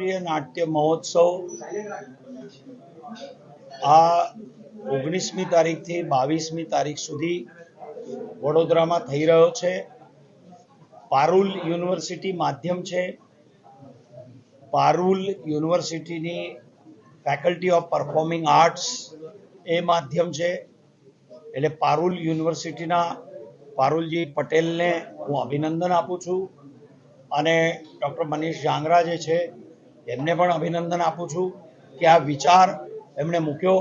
રાષ્ટ્રીય નાટ્ય મહોત્સવ આ ઓગણીસમી તારીખથી બાવીસમી તારીખ સુધી વડોદરામાં થઈ રહ્યો છે. પારુલ યુનિવર્સિટી માધ્યમ છે. પારુલ યુનિવર્સિટીની ફેકલ્ટી ઓફ પરફોર્મિંગ આર્ટ્સ એ માધ્યમ છે. એટલે પારુલ યુનિવર્સિટીના પારુલજી પટેલને હું અભિનંદન આપું છું. અને ડૉક્ટર મનીષ જાંગરા જે છે એમને પણ અભિનંદન આપું છું કે આ વિચાર એમણે મૂક્યો.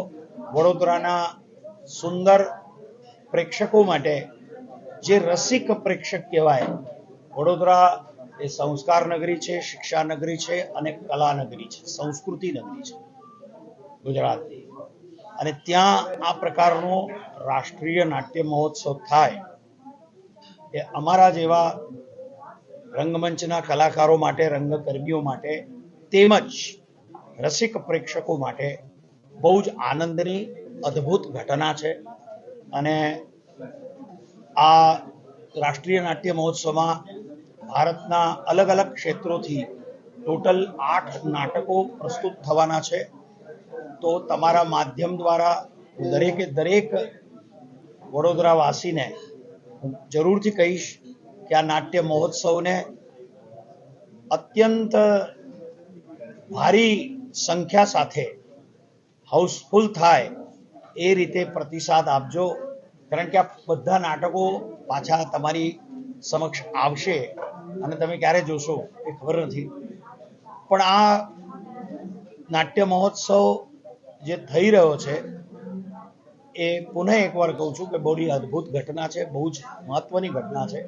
વડોદરાના સુંદર પ્રેક્ષકો માટે જે રસિક પ્રેક્ષક કહેવાય, વડોદરા એ સંસ્કાર નગરી છે, શિક્ષા નગરી છે અને કલા નગરી છે, સંસ્કૃતિ નગરી છે ગુજરાતની. અને ત્યાં આ પ્રકારનો રાષ્ટ્રીય નાટ્ય મહોત્સવ થાય એ અમારા જેવા રંગમંચના કલાકારો માટે, રંગકર્મીઓ માટે તેમજ રસિક પ્રેક્ષકો માટે બહુ જ આનંદની, અદ્ભુત ઘટના છે. અને આ રાષ્ટ્રીય નાટ્ય મહોત્સવમાં ભારતના અલગ અલગ ક્ષેત્રોથી ટોટલ આઠ નાટકો પ્રસ્તુત થવાના છે. તો તમારા માધ્યમ દ્વારા દરેકે દરેક વડોદરાવાસીને હું જરૂરથી કહીશ કે આ નાટ્ય મહોત્સવને અત્યંત ભારી સંખ્યા સાથે હાઉસફુલ થાય એ રીતે પ્રતિસાદ આપજો. કારણ કે આ બધા નાટકો પાછા તમારી સમક્ષ આવશે અને તમે ક્યારે જોશો એ ખબર નથી. પણ આ નાટ્ય મહોત્સવ જે થઈ રહ્યો છે, એ પુનઃ એકવાર કહું છું કે બહુ અદ્ભુત ઘટના છે, બહુ જ મહત્વની ઘટના છે.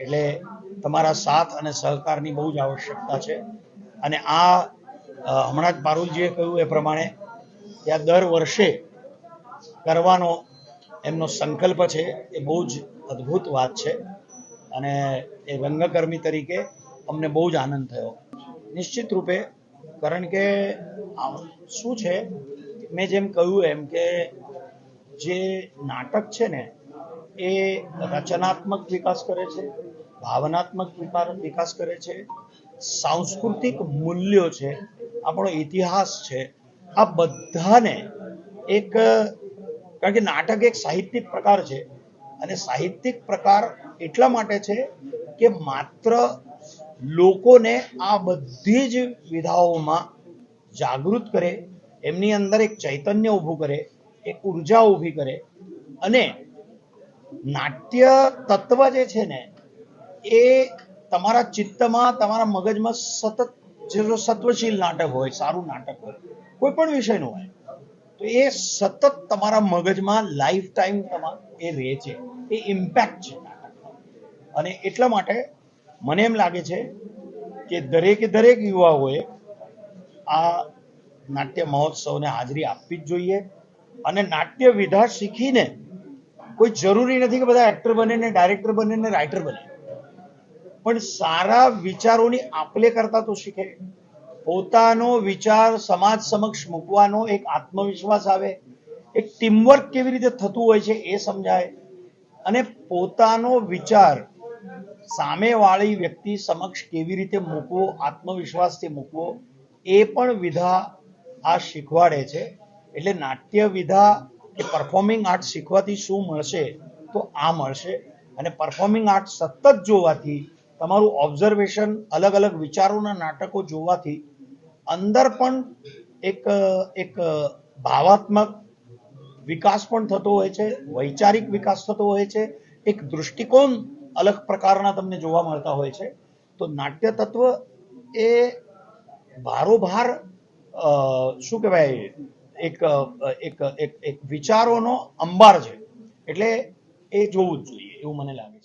એટલે તમારા સાથ અને સહકારની બહુ જ આવશ્યકતા છે. અને આ હમણાં જ પારુલજીએ કહ્યું એ પ્રમાણે ત્યાં દર વર્ષે કરવાનો એમનો સંકલ્પ છે, એ બહુ જ અદ્ભુત વાત છે અને એ રંગકર્મી તરીકે અમને બહુ જ આનંદ થયો. નિશ્ચિત રૂપે, કારણ કે શું છે, મેં જેમ કહ્યું એમ કે જે નાટક છે ને, એ રચનાત્મક વિકાસ કરે છે, ભાવનાત્મક વિકાસ કરે છે, સાંસ્કૃતિક મૂલ્યો છે આપણો ઇતિહાસ છે, આ બધાને એક, કારણ કે નાટક એક સાહિત્યિક પ્રકાર છે અને સાહિત્યિક પ્રકાર એટલા માટે છે કે માત્ર લોકોને આ બધી જ વિધાઓમાં જાગૃત કરે, એમની અંદર એક ચૈતન્ય ઊભું કરે, એક ઊર્જા ઊભી કરે અને નાટ્ય તત્વ જે છે ને, એ તમારા ચિત્તમાં, તમારા મગજમાં સતત જે સત્વશીલ નાટક હોય, સારું નાટક હોય, કોઈ પણ વિષયનું હોય, તો એ સતત તમારા મગજમાં લાઈફ ટાઈમ એ રહે છે. એ ઇમ્પેક્ટ છે અને એટલા માટે મને એમ લાગે છે કે દરેકે દરેક યુવાઓએ આ નાટ્ય મહોત્સવને હાજરી આપવી જ જોઈએ અને નાટ્ય વિધા શીખીને કોઈ જરૂરી નથી કે બધા એક્ટર બને ને ડાયરેક્ટર બને ને રાઇટર બને. પણ સારા વિચારોની આપલે કરતા તો શીખે. પોતાનો વિચાર સમાજ સમક્ષ મૂકવાનો એક આત્મવિશ્વાસ આવે. એક ટીમવર્ક કેવી રીતે થતું હોય છે એ સમજાય. અને પોતાનો વિચાર સામેવાળી વ્યક્તિ સમક્ષ કેવી રીતે મૂકવો, આત્મવિશ્વાસથી મૂકવો, એ પણ વિધા આ શીખવાડે છે. એટલે નાટ્ય વિધા કે પરફોર્મિંગ આર્ટ શીખવાથી શું મળશે? તો આ મળશે. અને પરફોર્મિંગ આર્ટ સતત જોવાથી તમારું ઓબ્ઝર્વેશન અલગ અલગ વિચારોના નાટકો જોવાથી અંદર પણ એક એક ભાવાત્મક વિકાસ પણ થતો હોય છે, વૈચારિક વિકાસ થતો હોય છે, એક દૃષ્ટિકોણ અલગ પ્રકારના તમને જોવા મળતા હોય છે. તો નાટ્ય તત્વ એ ભારોભાર શું કહેવાય એક એક એક વિચારોનો અંબાર છે. એટલે એ જોવું જ જોઈએ, એવું મને લાગે.